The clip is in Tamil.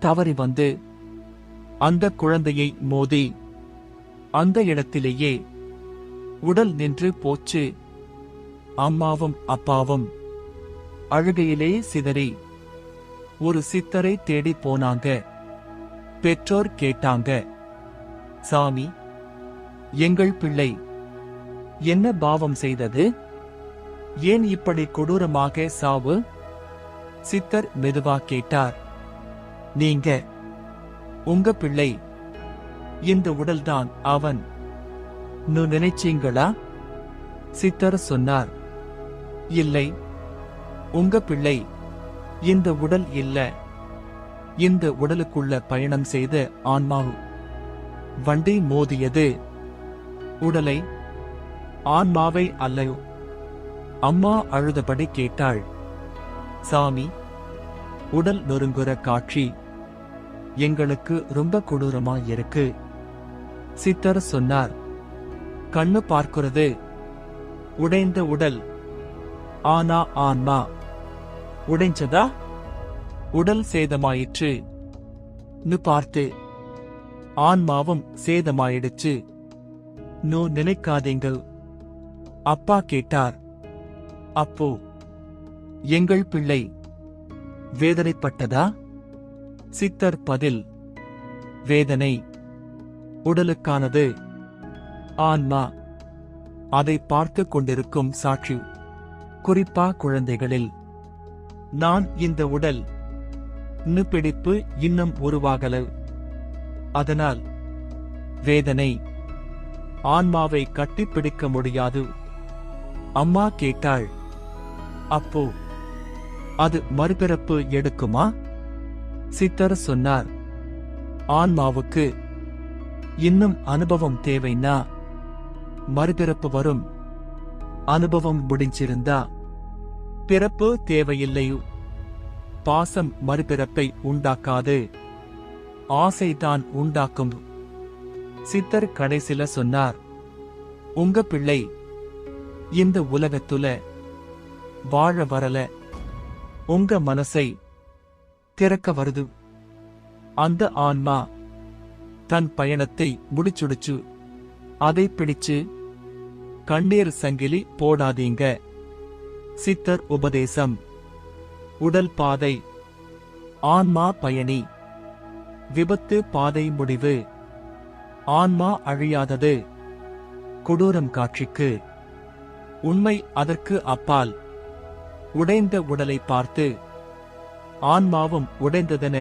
தவறி வந்து அந்த குழந்தையை மோதி அந்த இடத்திலேயே உடல் நின்று போச்சு. அம்மாவும் அப்பாவும் அழுகையிலே சிதறி ஒரு சித்தரை தேடி போனாங்க. பெற்றோர் கேட்டாங்க சாமி எங்கள் பிள்ளை என்ன பாவம் செய்தது? ஏன் இப்படி கொடூரமாக சாவு? சித்தர் மெதுவா கேட்டார் நீங்க உங்க பிள்ளை. இந்த உடல்தான் அவன். நு நினைச்சீங்களா? சித்தர் சொன்னார். இல்லை உங்க பிள்ளை. இந்த உடல் இல்ல. இந்த உடலுக்குள்ள பயணம் செய்த ஆன்மாவு வண்டி மோதியது. உடலை ஆன்மாவை அல்லையோ. அம்மா அழுதபடி கேட்டாள். சாமி உடல் நொறுங்குற காட்சி. எங்களுக்கு ரொம்ப கொடூரமா இருக்கு சித்தர் சொன்னார் கண்ணு பார்க்கிறது உடைந்த உடல். ஆனா ஆன்மா. உடைஞ்சதா? உடல் சேதமாயிற்று. நு பார்த்து. ஆன்மாவும் சேதமாயிடுச்சு. நோ நினைக்காதீங்கள். அப்பா கேட்டார். அப்போ எங்கள் பிள்ளை வேதனைப்பட்டதா? சித்தர் பதில். வேதனை. உடலுக்கானது. ஆன்மா. அதை பார்த்து கொண்டிருக்கும் சாட்சி. குறிப்பா குழந்தைகளில். நான் இந்த உடல். நு பிடிப்பு இன்னும் உருவாகல. அதனால். வேதனை. ஆன்மாவை கட்டிப்பிடிக்க முடியாது. அம்மா கேட்டாள். அப்போ அது மறுபிறப்பு எடுக்குமா? சித்தர் சொன்னார் ஆன்மாவுக்கு இன்னும் அனுபவம் தேவைன்னா மறுபிறப்பு வரும். அனுபவம் முடிஞ்சிருந்தா பிறப்பு தேவையில்லையோ பாசம் மறுபிறப்பை உண்டாக்காது. ஆசைதான் உண்டாக்கும். சித்தர் கடைசில சொன்னார் உங்க பிள்ளை இந்த உலகத்துல வாழ வரல. உங்க மனசை திறக்க வருது அந்த ஆன்மா தன் பயணத்தை முடிச்சுடுச்சு. அதை பிடிச்சு கண்ணீர் சங்கிலி போடாதீங்க. சித்தர் உபதேசம். உடல் பாதை. ஆன்மா பயணி. விபத்து பாதை முடிவு. ஆன்மா அழியாதது. கொடூரம் காட்சிக்கு. உண்மை அதற்கு அப்பால். உடைந்த உடலை பார்த்து ஆன்மாவும் உடைந்ததென